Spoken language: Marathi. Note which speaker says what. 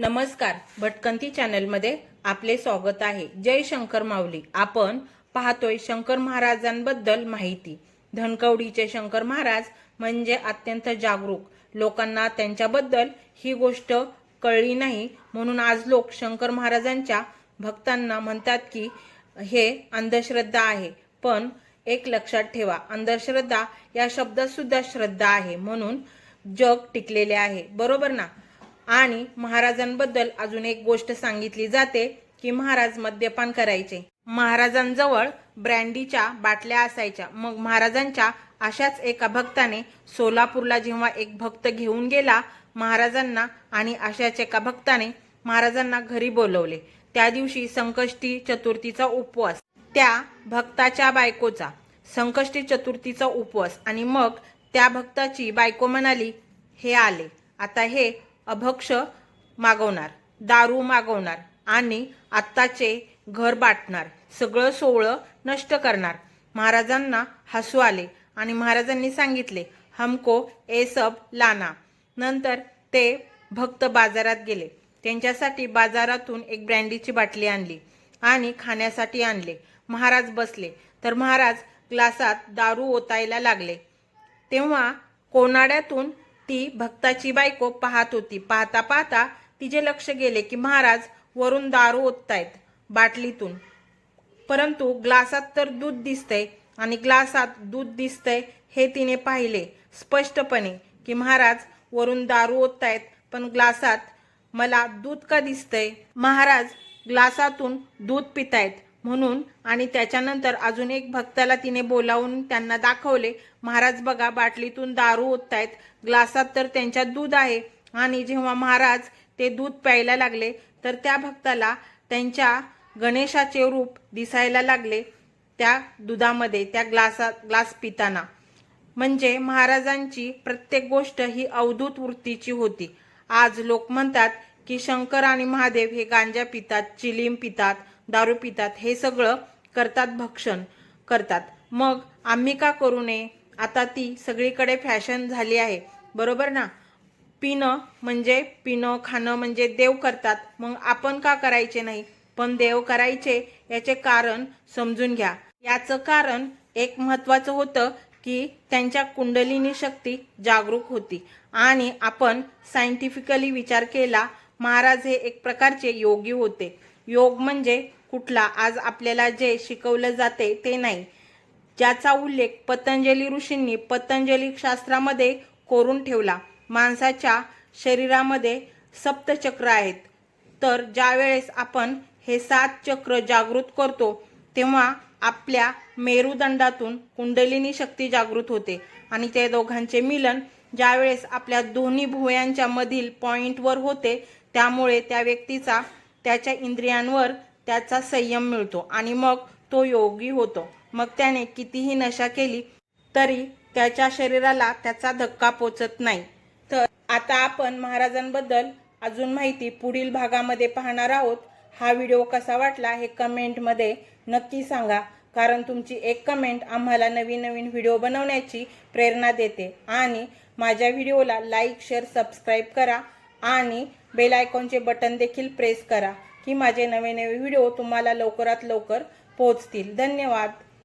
Speaker 1: नमस्कार भटकंती चॅनलमध्ये आपले स्वागत आहे. जय शंकर माऊली. आपण पाहतोय शंकर महाराजांबद्दल माहिती. धनकवडीचे शंकर महाराज म्हणजे अत्यंत जागरूक. लोकांना त्यांच्याबद्दल ही गोष्ट कळली नाही. म्हणून आज लोक शंकर महाराजांच्या भक्तांना म्हणतात की हे अंधश्रद्धा आहे. पण एक लक्षात ठेवा अंधश्रद्धा या शब्दात सुद्धा श्रद्धा आहे. म्हणून जग टिकलेले आहे. बरोबर ना? आणि महाराजांबद्दल अजून एक गोष्ट सांगितली जाते की महाराज मद्यपान करायचे. महाराजांजवळ ब्रँडीच्या बाटल्या असायच्या. मग महाराजांच्या अशाच एका भक्ताने सोलापूरला जेव्हा एक भक्त घेऊन गेला महाराजांना आणि अशाच एका भक्ताने महाराजांना घरी बोलवले. त्या दिवशी संकष्टी चतुर्थीचा उपवास. त्या भक्ताच्या बायकोचा संकष्टी चतुर्थीचा उपवास. आणि मग त्या भक्ताची बायको म्हणाली हे आले. आता हे अभक्ष मागवणार दारू मागवणार आणि आत्ताचे घर बाटणार सगळं सोहळं नष्ट करणार. महाराजांना हसू आले आणि महाराजांनी सांगितले हमको ए सब लाना. नंतर ते भक्त बाजारात गेले. त्यांच्यासाठी बाजारातून एक ब्रँडीची बाटली आणली आणि खाण्यासाठी आणले. महाराज बसले. तर महाराज ग्लासात दारू ओतायला लागले. तेव्हा कोनाड्यातून ती भक्ताची बायको पाहत होती. पाहता पाहता तिचे लक्ष गेले की महाराज वरून दारू ओततायत बाटलीतून. परंतु ग्लासात तर दूध दिसतंय आणि ग्लासात दूध दिसतंय हे तिने पाहिले. स्पष्टपणे की महाराज वरून दारू ओततायत पण ग्लासात मला दूध का दिसतंय? महाराज ग्लासातून दूध पितायत. म्हणून आणि त्याच्यानंतर अजून एक भक्ताला तिने बोलावून त्यांना दाखवले महाराज बघा बाटलीतून दारू ओततायत ग्लासात तर त्यांच्यात दूध आहे. आणि जेव्हा महाराज ते दूध प्यायला लागले तर त्या भक्ताला त्यांच्या गणेशाचे रूप दिसायला लागले त्या दुधामध्ये त्या ग्लासात ग्लास पिताना. म्हणजे महाराजांची प्रत्येक गोष्ट ही अवधूत वृत्तीची होती. आज लोक म्हणतात की शंकर आणि महादेव हे गांजा पितात चिलीम पितात दारू पितात हे सगळं करतात भक्षण करतात. मग आम्ही का करू नये? आता ती सगळीकडे फॅशन झाली आहे. बरोबर ना? पिणं म्हणजे पिणं खाणं म्हणजे देव करतात. मग आपण का करायचे नाही? पण देव करायचे याचे कारण समजून घ्या. याचं कारण एक महत्त्वाचं होतं की त्यांच्या कुंडलिनी शक्ती जागरूक होती. आणि आपण सायंटिफिकली विचार केला महाराज हे एक प्रकारचे योगी होते. योग म्हणजे कुठला? आज आपल्याला जे शिकवलं जाते ते नाही. ज्याचा उल्लेख पतंजली ऋषींनी पतंजली शास्त्रामध्ये करून ठेवला. माणसाच्या शरीरामध्ये सप्तचक्र आहेत. तर ज्यावेळेस आपण हे सात चक्र जागृत करतो तेव्हा आपल्या मेरुदंडातून कुंडलिनी शक्ती जागृत होते. आणि ते दोघांचे मिलन ज्यावेळेस आपल्या दोन्ही भुवयांच्या मधील पॉईंटवर होते त्यामुळे त्या व्यक्तीचा त्याच्या इंद्रियांवर त्याचा संयम मिळतो आणि मग तो योगी होतो. मग त्याने कितीही नशा केली तरी त्याच्या शरीराला त्याचा धक्का पोचत नाही. तर आता आपण महाराजांबद्दल अजून माहिती पुढील भागामध्ये पाहणार आहोत. हा व्हिडिओ कसा वाटला हे कमेंटमध्ये नक्की सांगा. कारण तुमची एक कमेंट आम्हाला नवीन नवीन व्हिडिओ बनवण्याची प्रेरणा देते. आणि माझ्या व्हिडिओला लाईक शेअर सबस्क्राईब करा. आणि बेल आयकॉनचे बटन देखील प्रेस करा की माझे नवे नवे व्हिडिओ तुम्हाला लवकरात लवकर पोहोचतील. धन्यवाद.